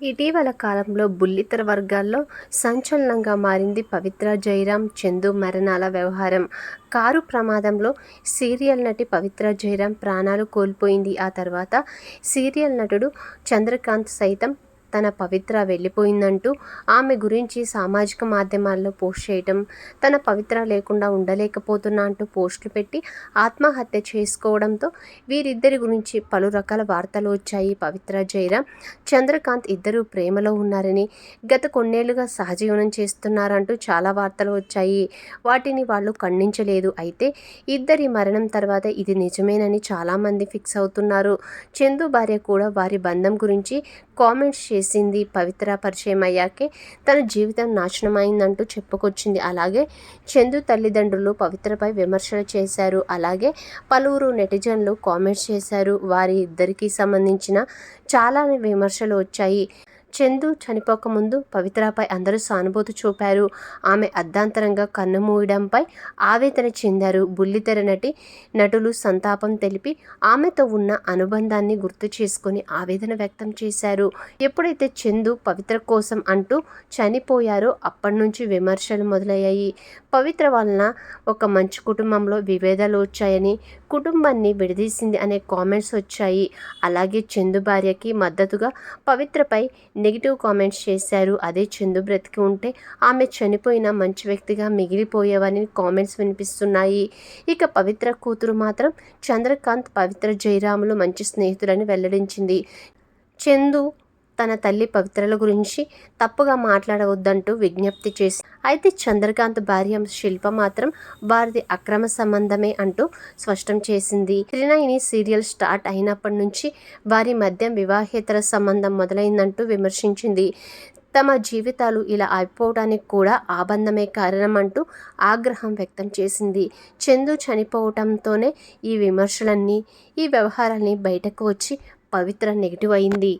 ఇటీవల కాలంలో బుల్లితెర వర్గాల్లో సంచలనంగా మారింది పవిత్ర జయరాం, చందు మరణాల వ్యవహారం. కారు ప్రమాదంలో సీరియల్ నటి పవిత్ర జయరాం ప్రాణాలు కోల్పోయింది. ఆ తర్వాత సీరియల్ నటుడు చంద్రకాంత్ సైతం తన పవిత్ర వెళ్ళిపోయిందంటూ ఆమె గురించి సామాజిక మాధ్యమాల్లో పోస్ట్ చేయటం తన పవిత్ర లేకుండా ఉండలేకపోతున్నా అంటూ పోస్టులు పెట్టి ఆత్మహత్య చేసుకోవడంతో వీరిద్దరి గురించి పలు రకాల వార్తలు వచ్చాయి. పవిత్ర జయరాం, చంద్రకాంత్ ఇద్దరూ ప్రేమలో ఉన్నారని, గత కొన్నేళ్ళుగా సహజీవనం చేస్తున్నారంటూ చాలా వార్తలు వచ్చాయి. వాటిని వాళ్ళు ఖండించలేదు. అయితే ఇద్దరి మరణం తర్వాత ఇది నిజమేనని చాలామంది ఫిక్స్ అవుతున్నారు. చందు భార్య కూడా వారి బంధం గురించి కామెంట్స్ చేసింది. పవిత్ర పరిచయం అయ్యాకే తన జీవితం నాశనమైందంటూ చెప్పుకొచ్చింది. అలాగే చందు తల్లిదండ్రులు పవిత్రపై విమర్శలు చేశారు. అలాగే పలువురు నెటిజన్లు కామెంట్స్ చేశారు. వారి ఇద్దరికీ సంబంధించిన చాలా విమర్శలు వచ్చాయి. చందు చనిపోకముందు పవిత్రపై అందరూ సానుభూతి చూపారు. ఆమె అర్ధాంతరంగా కన్నుమూయడంపై ఆవేదన చెందారు. బుల్లితెర నటి, నటులు సంతాపం తెలిపి ఆమెతో ఉన్న అనుబంధాన్ని గుర్తు చేసుకుని ఆవేదన వ్యక్తం చేశారు. ఎప్పుడైతే చందు పవిత్ర కోసం అంటూ చనిపోయారో అప్పటి నుంచి విమర్శలు మొదలయ్యాయి. పవిత్ర వలన ఒక మంచి కుటుంబంలో విభేదాలు వచ్చాయని, కుటుంబాన్ని విడదీసింది అనే కామెంట్స్ వచ్చాయి. అలాగే చందు భార్యకి మద్దతుగా పవిత్రపై నెగిటివ్ కామెంట్స్ చేశారు. అదే చందు బ్రతికి ఉంటే ఆమె చనిపోయిన మంచి వ్యక్తిగా మిగిలిపోయేవని కామెంట్స్ వినిపిస్తున్నాయి. ఇక పవిత్ర కూతురు మాత్రం చంద్రకాంత్, పవిత్ర జయరాములు మంచి స్నేహితులని వెల్లడించింది. చందు తన తల్లి పవిత్రల గురించి తప్పుగా మాట్లాడవద్దంటూ విజ్ఞప్తి చేసింది. అయితే చంద్రకాంత్ భార్య శిల్ప మాత్రం వారిది అక్రమ సంబంధమే అంటూ స్పష్టం చేసింది. త్రినయిని సీరియల్ స్టార్ట్ అయినప్పటి నుంచి వారి మధ్య వివాహేతర సంబంధం మొదలైందంటూ విమర్శించింది. తమ జీవితాలు ఇలా అయిపోవడానికి కూడా ఆ బంధమే కారణమంటూ ఆగ్రహం వ్యక్తం చేసింది. చందు చనిపోవటంతోనే ఈ విమర్శలన్నీ, ఈ వ్యవహారాన్ని బయటకు వచ్చి పవిత్ర నెగిటివ్ అయింది.